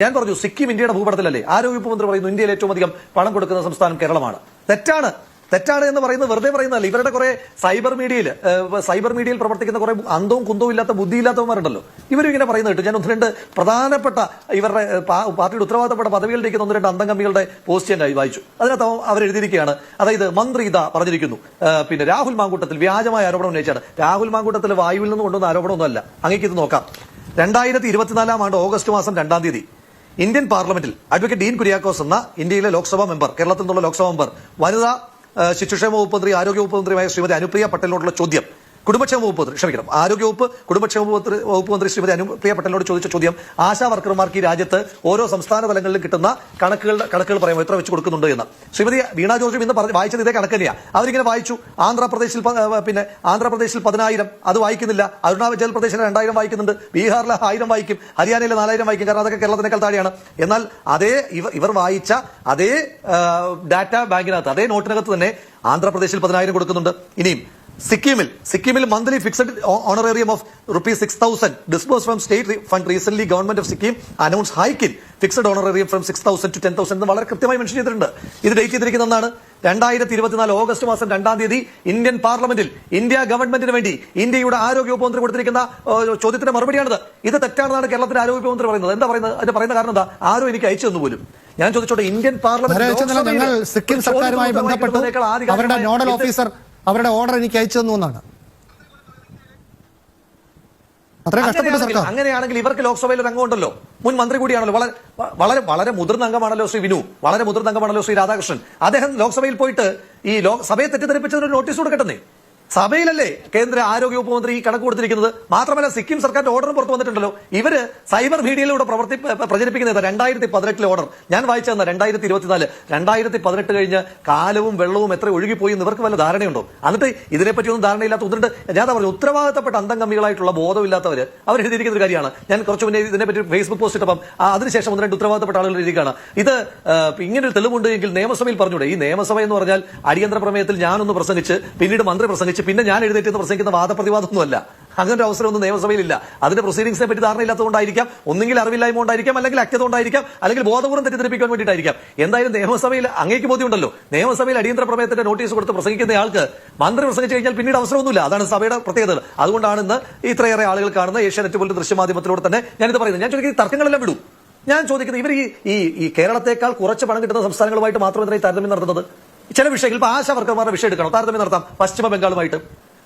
ഞാൻ പറഞ്ഞു സിക്കിം ഇന്ത്യയുടെ ഭൂപടത്തിലല്ലേ? ആരോഗ്യ മന്ത്രി പറയുന്നു ഇന്ത്യയിൽ ഏറ്റവും അധികം പണം കൊടുക്കുന്ന സംസ്ഥാനം കേരളമാണ്. തെറ്റാണ്. തെറ്റാണ് എന്ന് പറയുന്നത് വെറുതെ പറയുന്നതല്ല. ഇവരുടെ കുറെ സൈബർ മീഡിയയിൽ സൈബർ മീഡിയയിൽ പ്രവർത്തിക്കുന്ന കുറെ അന്തവും കുന്തവും ഇല്ലാത്ത ബുദ്ധിയില്ലാത്തവന്മാരുണ്ടല്ലോ. ഇവരും ഇങ്ങനെ പറയുന്നത് കേട്ടു. ഞാൻ ഒന്ന് രണ്ട് പ്രധാനപ്പെട്ട ഇവരുടെ പാർട്ടിയുടെ ഉത്തരവാദിത്തപ്പെട്ട പദവികളിലേക്ക് ഒന്ന് രണ്ട് അന്തംഗമികളുടെ പോസ്റ്റ് ഞാൻ വായിച്ചു. അതിനകത്ത് അവ- അവർ എഴുതിയിരിക്കുകയാണ് അതായത് മന്ത്രി ഇതാ പറഞ്ഞിരിക്കുന്നു. പിന്നെ രാഹുൽ മാങ്കൂട്ടത്തിൽ വ്യാജമായ ആരോപണം ഉന്നയിച്ചാണ്. രാഹുൽ മാങ്കൂട്ടത്തിൽ വായുവിൽ നിന്ന് കൊണ്ടുവന്ന ആരോപണമൊന്നുമല്ല. അങ്ങേക്ക് ഇത് നോക്കാം. രണ്ടായിരത്തി ഇരുപത്തിനാലാം ആണ്ട് ഓഗസ്റ്റ് മാസം രണ്ടാം തീയതി. ഇന്ത്യൻ പാർലമെന്റിൽ അഡ്വക്കേറ്റ് ഡീൻ കുര്യാക്കോസ് എന്ന ഇന്ത്യയിലെ ലോക്സഭാ മെമ്പർ കേരളത്തിൽ നിന്നുള്ള ലോക്സഭാ മെമ്പർ വനിതാ ശിശുക്ഷേമ വകുപ്പ് മന്ത്രി ആരോഗ്യ വകുപ്പ് മന്ത്രിയുമായ ശ്രീമതി അനുപ്രിയ പട്ടേലിനോടുള്ള ചോദ്യം. കുടുംബക്ഷേമ വകുപ്പ് മന്ത്രി ക്ഷമിക്കണം. ആരോഗ്യവകുപ്പ് കുടുംബക്ഷേമ വകുപ്പ് മന്ത്രി ശ്രീമതി അനുപ്രിയ പട്ടേലിനോട് ചോദിച്ച ചോദ്യം ആശാ വർക്കർമാർക്ക് ഈ രാജ്യത്ത് ഓരോ സംസ്ഥാന തലങ്ങളിലും കിട്ടുന്ന കണക്കുകളുടെ കണക്കുകൾ പറയുമ്പോൾ എത്ര വെച്ച് കൊടുക്കുന്നുണ്ട് എന്ന്. ശ്രീമതി വീണാ ജോർജും ഇന്ന് വായിച്ചത് ഇതേ കണക്ക് തന്നെയാണ് അവരിങ്ങനെ വായിച്ചു. ആന്ധ്രാപ്രദേശിൽ പിന്നെ ആന്ധ്രാപ്രദേശിൽ പതിനായിരം. അത് വായിക്കുന്നില്ല. അരുണാചൽ പ്രദേശിൽ രണ്ടായിരം വായിക്കുന്നുണ്ട്. ബീഹാറിൽ ആയിരം വായിക്കും. ഹരിയാനയിൽ നാലായിരം വായിക്കും. കാരണം അതൊക്കെ കേരളത്തിനേക്കാൾ താഴെയാണ്. എന്നാൽ അതേ ഇവർ വായിച്ച അതേ ഡാറ്റ ബാങ്കിനകത്ത് അതേ നോട്ടിനകത്ത് തന്നെ ആന്ധ്രാപ്രദേശിൽ പതിനായിരം കൊടുക്കുന്നുണ്ട്. ഇനിയും സിക്കിമിൽ സിക്കിമിൽ monthly fixed honorarium of rupees six thousand disburse from state fund recent government of Sikkim announce hiking fixed honorarium from six thousand to ten thousand വളരെ കൃത്യമായി മെൻഷൻ ചെയ്തിട്ടുണ്ട്. ഇത് ഡേറ്റ് ചെയ്തിരിക്കുന്ന ഒന്നാണ് രണ്ടായിരത്തി ഇരുപത്തിനാല് ഓഗസ്റ്റ് മാസം രണ്ടാം തീയതി ഇന്ത്യൻ പാർലമെന്റിൽ ഇന്ത്യ ഗവൺമെന്റിന് വേണ്ടി ഇന്ത്യയുടെ ആരോഗ്യ ഉപമന്ത്രി കൊടുത്തിരിക്കുന്ന ചോദ്യത്തിന്റെ മറുപടിയാണിത്. ഇത് തെറ്റാണെന്നാണ് കേരളത്തിന്റെ ആരോഗ്യ ഉപമന്ത്രി പറയുന്നത്. എന്താ പറയുന്നത്? അതിന്റെ പറയുന്ന കാരണം എന്താ? ആരോ എനിക്ക് അയച്ചു തന്നു പോലും. ഞാൻ ചോദിച്ചോട്ടെ ഇന്ത്യൻ പാർലമെന്റ് സിക്കിം സർക്കാരുമായി ബന്ധപ്പെട്ടു. അവരുടെ നോഡൽ ഓഫീസർ അവരുടെ ഓർഡർ എനിക്ക് അയച്ചു തന്നു എന്നാണ്. അങ്ങനെയാണെങ്കിൽ- ഇവർക്ക് ലോക്സഭയിൽ ഒരു അംഗമുണ്ടല്ലോ. മുൻ മന്ത്രി കൂടിയാണല്ലോ. വളരെ വളരെ വളരെ മുതിർന്ന അംഗമാണല്ലോ ശ്രീ വിനു. വളരെ മുതിർന്ന അംഗമാണല്ലോ ശ്രീ രാധാകൃഷ്ണൻ. അദ്ദേഹം ലോക്സഭയിൽ പോയിട്ട് ഈ ലോ- സഭയെ തെറ്റിദ്ധരിപ്പിച്ചതിന് നോട്ടീസ് കൊടുക്കട്ടെ സഭയിലല്ലേ കേന്ദ്ര ആരോഗ്യ മന്ത്രി ഈ കണക്ക് കൊടുത്തിരിക്കുന്നത്? മാത്രമല്ല സിക്കിം സർക്കാരിന്റെ ഓർഡർ പുറത്തു വന്നിട്ടുണ്ടല്ലോ. ഇവർ സൈബർ മീഡിയയിലൂടെ പ്രവർത്തി പ്രചരിപ്പിക്കുന്നത് രണ്ടായിരത്തി പതിനെട്ടിലെ ഓർഡർ. ഞാൻ വായിച്ചു തന്നെ രണ്ടായിരത്തി ഇരുപത്തിനാല് രണ്ടായിരത്തി പതിനെട്ട് കഴിഞ്ഞ് കാലവും വെള്ളവും എത്ര ഒഴുകിപ്പോയി എന്ന് ഇവർക്ക് വല്ല ധാരണയുണ്ടോ? എന്നിട്ട് ഇതിനെപ്പറ്റി ഒന്നും ധാരണയില്ലാത്ത ഒന്നിട്ട് ഞാൻ പറഞ്ഞു ഉത്തരവാദിത്തപ്പെട്ട അന്തംഗമികളായിട്ടുള്ള ബോധമില്ലാത്തവർ അവർ എഴുതിയിരിക്കുന്ന ഒരു കാര്യമാണ്. ഞാൻ കുറച്ച് മുന്നേ ഇതിനെപ്പറ്റി ഫേസ്ബുക്ക് പോസ്റ്റ് ഇട്ടപ്പം അതിനുശേഷം ഒന്ന് രണ്ട് ഉത്തരവാദിത്തപ്പെട്ട ആളുകൾ എഴുതിയാണ് ഇത് ഇങ്ങനെ ഒരു തെളിവുണ്ട് എങ്കിൽ നിയമസഭയിൽ പറഞ്ഞൂടെ. ഈ നിയമസഭ എന്ന് പറഞ്ഞാൽ അടിയന്തര പ്രമേയത്തിൽ ഞാനൊന്ന് പ്രസംഗിച്ച് പിന്നീട് മന്ത്രി പ്രസംഗിച്ച് പിന്നെ ഞാൻ എഴുന്നേറ്റ് പ്രസംഗിക്കുന്ന വാദപ്രതിവാദമൊന്നുമല്ല. അങ്ങനെ ഒരു അവസരമൊന്നും നിയമസഭയിലില്ല. അതിന്റെ പ്രൊസീഡിംഗ്സിനെ പറ്റി ധാരണയില്ലാത്തതുകൊണ്ടായിരിക്കാം ഒന്നെങ്കിൽ അറിവില്ലായ്മ കൊണ്ടായിരിക്കാം അല്ലെങ്കിൽ അജ്ഞത കൊണ്ടായിരിക്കാം അല്ലെങ്കിൽ ബോധപൂർവം തെറ്റിദ്ധരിപ്പിക്കാൻ വേണ്ടിയിട്ടായിരിക്കാം. എന്തായാലും നിയമസഭയിൽ അങ്ങേക്ക് ബോധ്യമുണ്ടല്ലോ. നിയമസഭയിൽ അടിയന്തര പ്രമേയത്തിന്റെ നോട്ടീസ് കൊടുത്ത് പ്രസംഗിക്കുന്ന ആൾക്ക് മന്ത്രി പ്രസംഗിച്ചു കഴിഞ്ഞാൽ പിന്നീട് അവസരമൊന്നുമില്ല. അതാണ് സഭയുടെ പ്രത്യേകത. അതുകൊണ്ടാണ് ഇന്ന് ഇത്രയേറെ ആളുകൾ കാണുന്ന ഏഷ്യാനെറ്റ് പോലത്തെ ദൃശ്യമാധ്യമത്തിലൂടെ തന്നെ ഞാനിത് പറയുന്നത്. ഞാൻ ചോദിക്കുന്നത് തർക്കങ്ങളെല്ലാം വിടും. ഞാൻ ചോദിക്കുന്നത് ഇവർ ഈ ഈ കേരളത്തെക്കാൾ കുറച്ച് പണം കിട്ടുന്ന സംസ്ഥാനങ്ങളുമായിട്ട് മാത്രം എന്തിനാ ഈ താരതമ്യം നടത്തുന്നത്? ചില വിഷയങ്ങൾ ഇപ്പൊ ആശാ വർക്കർമാരുടെ വിഷയം എടുക്കണം. താരതമ്യം നടത്താം. പശ്ചിമ ബംഗാളുമായിട്ട്.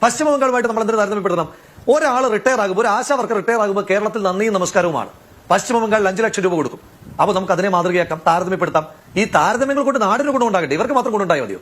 പശ്ചിമ ബംഗാളുമായിട്ട് നമ്മൾ എന്തിനു താരതമ്യപ്പെടുത്തണം. ഒരാൾ റിട്ടയർ ആകുമ്പോൾ ഒരു ആശാ വർക്കർ റിട്ടയർ ആകുമ്പോൾ കേരളത്തിൽ നന്ദിയും നമസ്കാരവുമാണ്. പശ്ചിമ ബംഗാളിൽ അഞ്ചു ലക്ഷം രൂപ കൊടുക്കും. അപ്പൊ നമുക്ക് അതിനെ മാതൃകയാക്കാം താരതമ്യപ്പെടുത്താം. ഈ താരതമ്യങ്ങൾ കൊണ്ട് നാടിന് ഗുണം ഉണ്ടാകട്ടെ ഇവർക്ക് മാത്രം ഗുണം ഉണ്ടായാൽ മതിയോ?